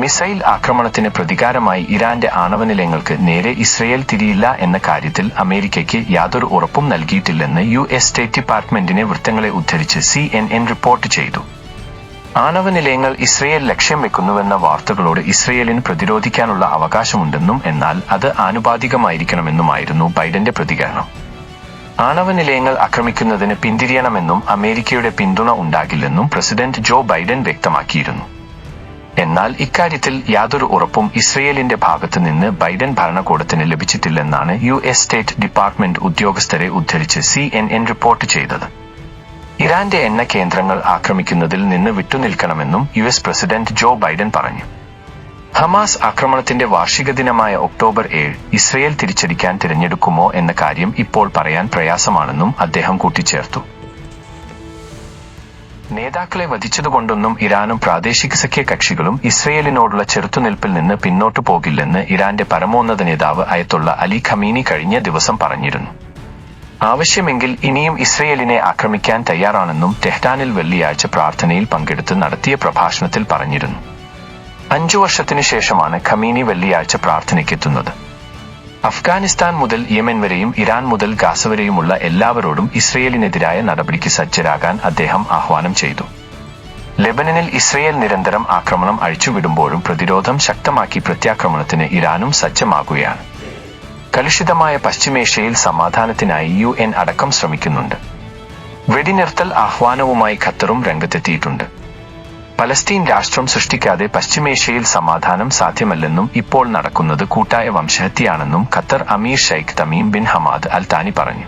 Missile ആക്രമണത്തിന് പ്രതികാരമായി ഇറാന്റെ ആണവ നിലയങ്ങൾക്ക് നേരെ ഇസ്രയേൽ തിരിയില്ല എന്ന കാര്യത്തിൽ അമേരിക്കയ്ക്ക് യാതൊരു ഉറപ്പും നൽകിയിട്ടില്ലെന്ന് യു എസ് സ്റ്റേറ്റ് ഡിപ്പാർട്ട്മെന്റിനെ വൃത്തങ്ങളെ ഉദ്ധരിച്ച് സി എൻ എൻ റിപ്പോർട്ട് ചെയ്തു. ആണവ നിലയങ്ങൾ ഇസ്രയേൽ ലക്ഷ്യം വെക്കുന്നുവെന്ന വാർത്തകളോട് ഇസ്രയേലിന് പ്രതിരോധിക്കാനുള്ള അവകാശമുണ്ടെന്നും എന്നാൽ അത് ആനുപാതികമായിരിക്കണമെന്നുമായിരുന്നു ബൈഡന്റെ പ്രതികരണം. ആണവ നിലയങ്ങൾ ആക്രമിക്കുന്നതിന് പിന്തിരിയണമെന്നും അമേരിക്കയുടെ പിന്തുണ ഉണ്ടാകില്ലെന്നും പ്രസിഡന്റ് ജോ ബൈഡൻ വ്യക്തമാക്കിയിരുന്നു. എന്നാൽ ഇക്കാര്യത്തിൽ യാതൊരു ഉറപ്പും ഇസ്രയേലിന്റെ ഭാഗത്തു നിന്ന് ബൈഡൻ ഭരണകൂടത്തിന് ലഭിച്ചിട്ടില്ലെന്നാണ് യു എസ് സ്റ്റേറ്റ് ഡിപ്പാർട്ട്മെന്റ് ഉദ്യോഗസ്ഥരെ ഉദ്ധരിച്ച് സി എൻ എൻ റിപ്പോർട്ട് ചെയ്തത്. ഇറാന്റെ എണ്ണ കേന്ദ്രങ്ങൾ ആക്രമിക്കുന്നതിൽ നിന്ന് വിട്ടുനിൽക്കണമെന്നും U S president Joe Biden പറഞ്ഞു. ഹമാസ് ആക്രമണത്തിന്റെ വാർഷിക ദിനമായ ഒക്ടോബർ ഏഴ് ഇസ്രയേൽ തിരിച്ചടിക്കാൻ തിരഞ്ഞെടുക്കുമോ എന്ന കാര്യം ഇപ്പോൾ പറയാൻ പ്രയാസമാണെന്നും അദ്ദേഹം കൂട്ടിച്ചേർത്തു. നേതാക്കളെ വധിച്ചതുകൊണ്ടൊന്നും ഇറാനും പ്രാദേശിക സഖ്യ കക്ഷികളും ഇസ്രയേലിനോടുള്ള ചെറുത്തുനിൽപ്പിൽ നിന്ന് പിന്നോട്ടു പോകില്ലെന്ന് ഇറാന്റെ പരമോന്നത നേതാവ് അയത്തുള്ള അലി ഖമീനി കഴിഞ്ഞ ദിവസം പറഞ്ഞിരുന്നു. ആവശ്യമെങ്കിൽ ഇനിയും ഇസ്രയേലിനെ ആക്രമിക്കാൻ തയ്യാറാണെന്നും ടെഹ്റാനിൽ വെള്ളിയാഴ്ച പ്രാർത്ഥനയിൽ പങ്കെടുത്ത് നടത്തിയ പ്രഭാഷണത്തിൽ പറഞ്ഞിരുന്നു. അഞ്ചു വർഷത്തിനു ശേഷമാണ് ഖമീനി വെള്ളിയാഴ്ച പ്രാർത്ഥനയ്ക്കെത്തുന്നത്. അഫ്ഗാനിസ്ഥാൻ മുതൽ യമൻ വരെയും ഇറാൻ മുതൽ ഗാസ വരെയുമുള്ള എല്ലാവരോടും ഇസ്രയേലിനെതിരായ നടപടിക്ക് സജ്ജരാകാൻ അദ്ദേഹം ആഹ്വാനം ചെയ്തു. ലെബനനിൽ ഇസ്രയേൽ നിരന്തരം ആക്രമണം അഴിച്ചുവിടുമ്പോഴും പ്രതിരോധം ശക്തമാക്കി പ്രത്യാക്രമണത്തിന് ഇറാനും സജ്ജമാകുകയാണ്. കലുഷിതമായ പശ്ചിമേഷ്യയിൽ സമാധാനത്തിനായി യു അടക്കം ശ്രമിക്കുന്നുണ്ട്. വെടിനിർത്തൽ ആഹ്വാനവുമായി ഖത്തറും രംഗത്തെത്തിയിട്ടുണ്ട്. പലസ്തീൻ രാഷ്ട്രം സൃഷ്ടിക്കാതെ പശ്ചിമേഷ്യയിൽ സമാധാനം സാധ്യമല്ലെന്നും ഇപ്പോൾ നടക്കുന്നത് കൂട്ടായ വംശഹത്യയാണെന്നും ഖത്തർ അമീർ Sheikh Tamim bin Hamad Al Thani പറഞ്ഞു.